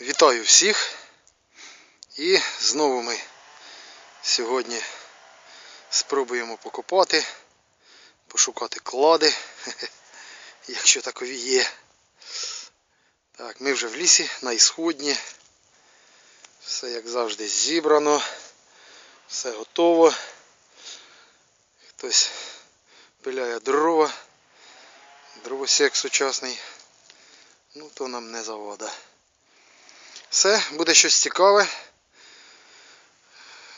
Вітаю всіх. І знову ми сьогодні спробуємо покопати, пошукати клади, якщо такові є. Так, ми вже в лісі на ісходні. Все як завжди зібрано, все готово. Хтось пиляє дрова, дровосек сучасний. Ну то нам не завода. Все, буде щось цікаве.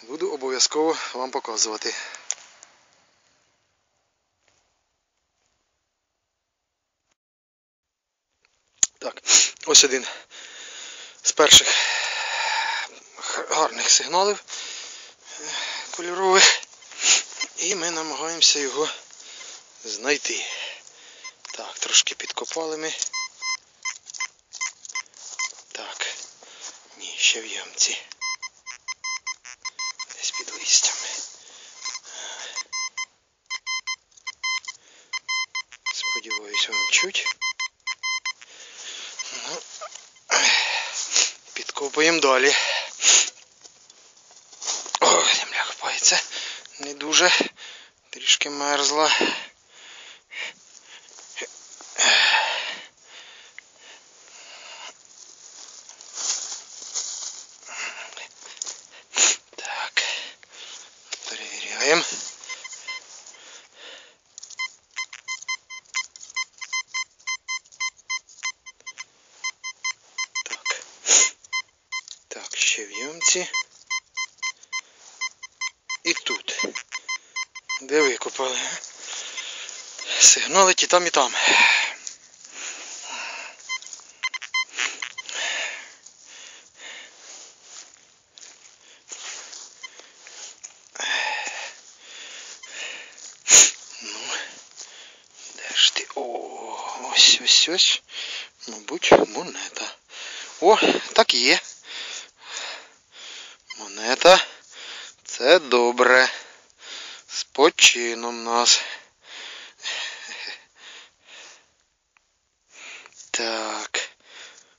Буду обов'язково вам показувати. Так, ось один з перших гарних сигналів е, кольорових. І ми намагаємося його знайти. Так, трошки підкопали ми. Так. Ні, ще в ямці. Десь під листями. Сподіваюсь, вам чуть. Ну, підкопуємо далі. О, земля хапається. Не дуже. Трішки мерзла. Ще в. І тут. Де викопали? Сигналить і там, і там. Ну, де ж ти? О, ось ось ось. Мабуть, монета. О, так і є. Монета. Це добре. З почином нас. Так.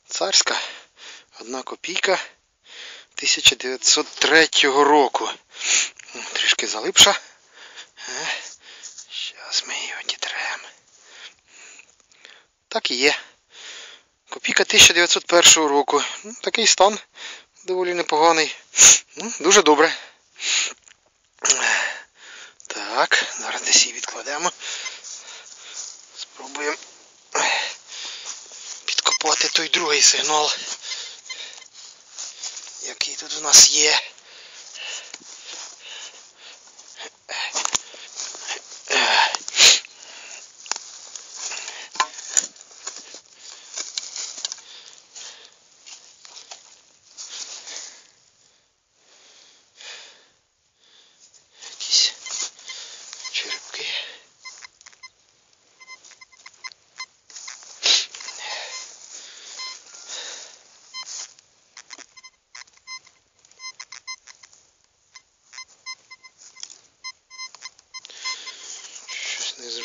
Царська. Одна копійка 1903 року. Трішки залипша. Зараз ми її одітремо. Так і є. Копійка 1901 року. Такий стан доволі непоганий. Ну, Дуже добре. Так, зараз десь її відкладемо. Спробуємо підкопати той другий сигнал, який тут у нас є.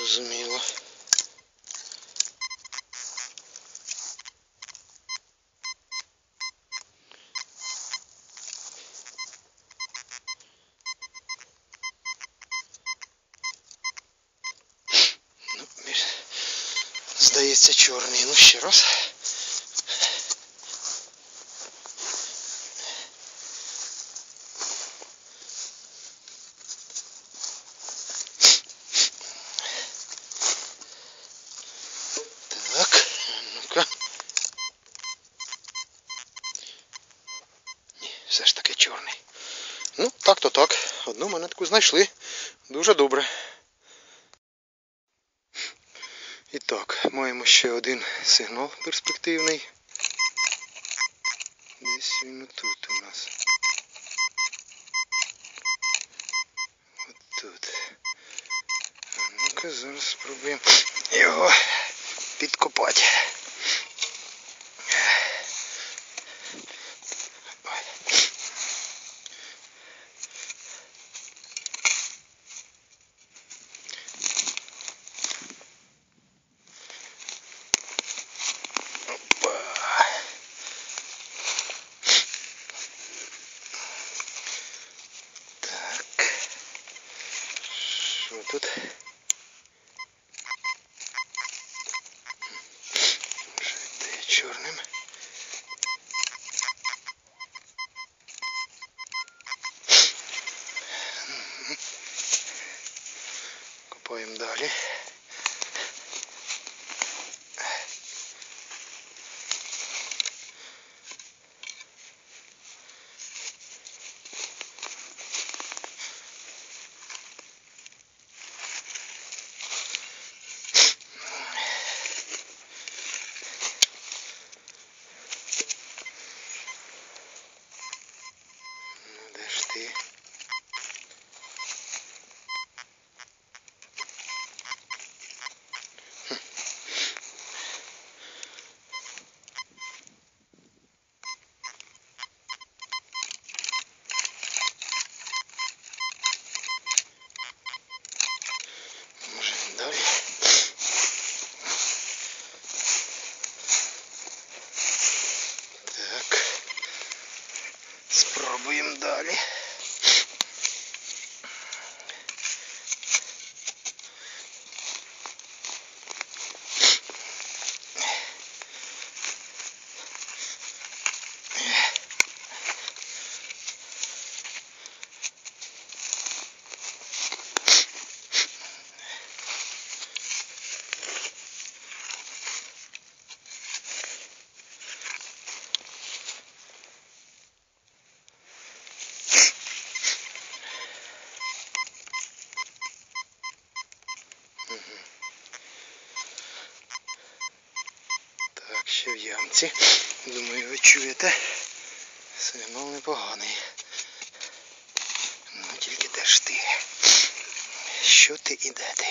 Зрозуміло. Ну, мір- здається, чорний. Ну, ще раз. Так, ну-ка. Ні, все ж таки чорний. Ну, так то так. Одну монетку знайшли. Дуже добре. І так, маємо ще один сигнал перспективний. Десь він тут у нас. От тут. Ну-ка зараз спробуємо його підкопати. Brumunddøler. Спробуємо далі. Ще в ямці. Думаю, ви чуєте. Сигнал непоганий. Ну тільки де ж ти? Що ти і де ти?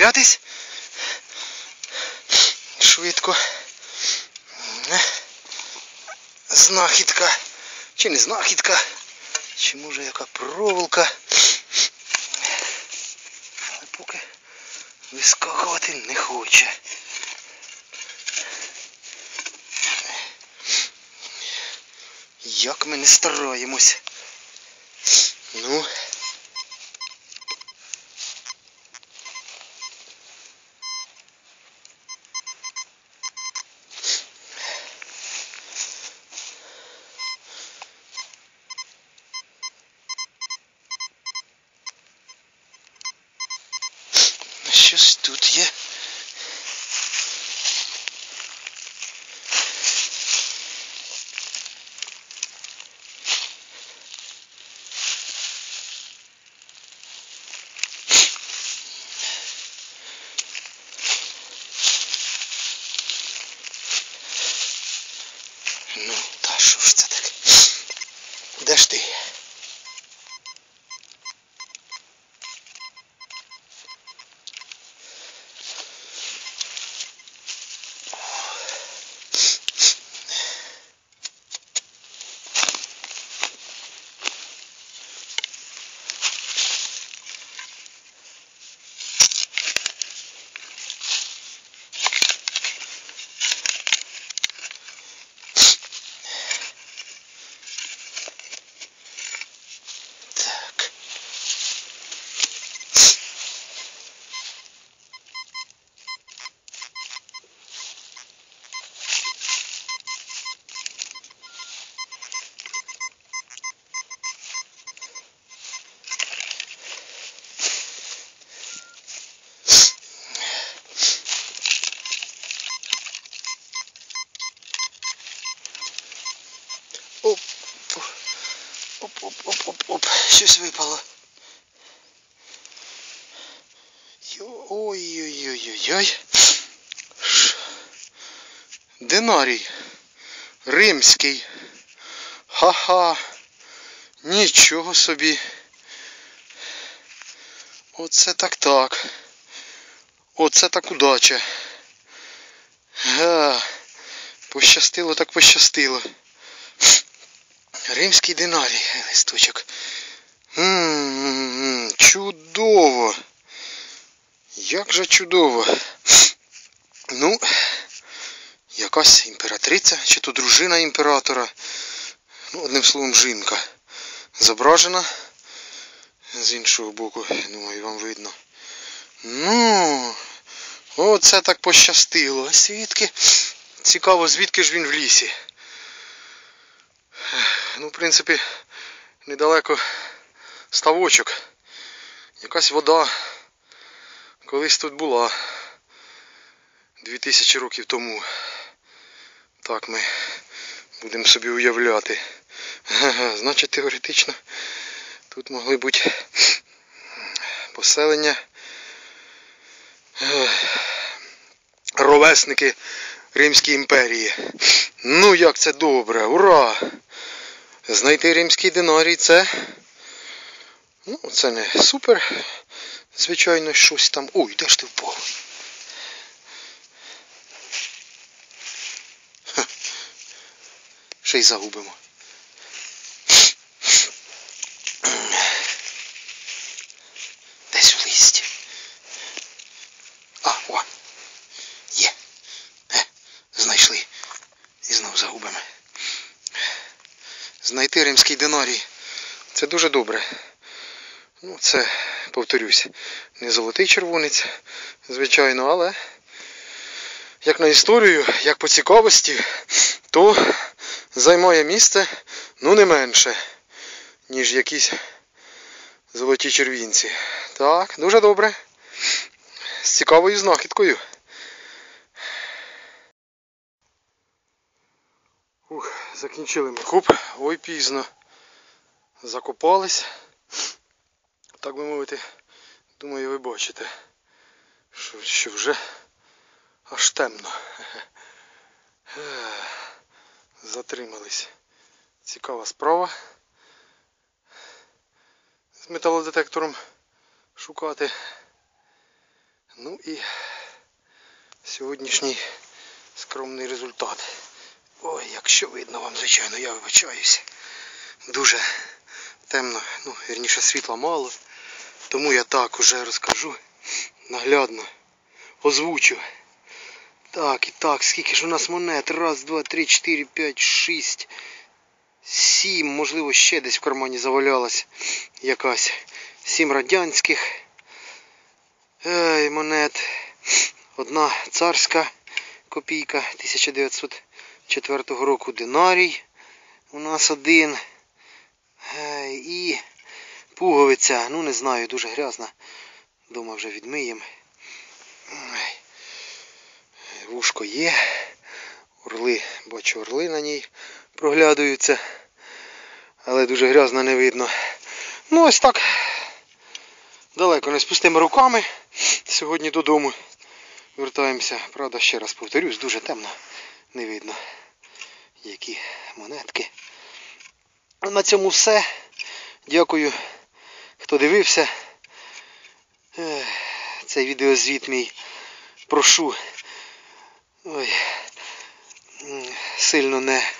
Хоче. Швидко. Знахідка. Чи не знахідка? Чи може яка проволока? Але поки вискакувати не хоче. Як ми не стараємось. Ну. Ш- Динарій. Римський. Ха-ха. Нічого собі. Оце так так. Оце так удача. Га. Пощастило так пощастило. Римський динарій листочок. Ммм, чудово. Як же чудово. Ну, якась імператриця, чи то дружина імператора. Ну, одним словом, жінка. Зображена. З іншого боку, думаю, вам видно. Ну, оце так пощастило. А звідки? Цікаво, звідки ж він в лісі. Ну, в принципі, недалеко ставочок. Якась вода колись тут була. Дві тисячі років тому. Так ми будемо собі уявляти. Значить, теоретично тут могли бути поселення. Ровесники Римської імперії. Ну як це добре, ура! Знайти римський динарій це. Ну, це не супер. Звичайно, щось там. Ой, де ж ти впав? Ще й загубимо. Десь в листі. А, о. Є. Е, знайшли. І знов загубимо. Знайти римський динарій. Це дуже добре. Ну, це, повторюсь, не золотий червонець, звичайно, але як на історію, як по цікавості, то займає місце, ну не менше, ніж якісь золоті червінці. Так, дуже добре. З цікавою знахідкою. Ух, закінчили ми куп. Ой, пізно. Закопались. Так би мовити, думаю, ви бачите, що, що вже аж темно. Затримались. Цікава справа. З металодетектором шукати. Ну і сьогоднішній скромний результат. Ой, якщо видно вам, звичайно, я вибачаюся. Дуже темно, ну, вірніше світла мало. Тому я так уже розкажу наглядно. Озвучу. Так, і так, скільки ж у нас монет? Раз, два, три, чотири, п'ять, шість, сім, можливо, ще десь в кармані завалялась якась. Сім радянських Ей, монет. Одна царська копійка 1904 року динарій. У нас один. Ей, і пуговиця, ну не знаю, дуже грязна. Дома вже відмиємо. Вушко є. Орли, бачу орли на ній проглядаються. Але дуже грязно не видно. Ну ось так. Далеко не з пустими руками. Сьогодні додому вертаємося. Правда, ще раз повторюсь, дуже темно. Не видно, які монетки. На цьому все. Дякую, хто дивився. Цей відеозвіт мій прошу ой, сильно не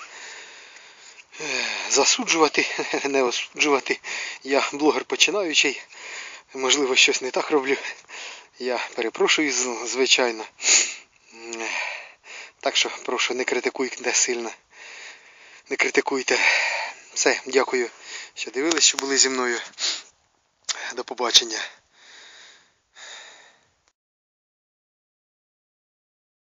засуджувати, не осуджувати. Я блогер починаючий. Можливо, щось не так роблю. Я перепрошую, звичайно. Так що прошу, не критикуйте сильно. Не критикуйте. Все, дякую, що дивились, що були зі мною. До побачення.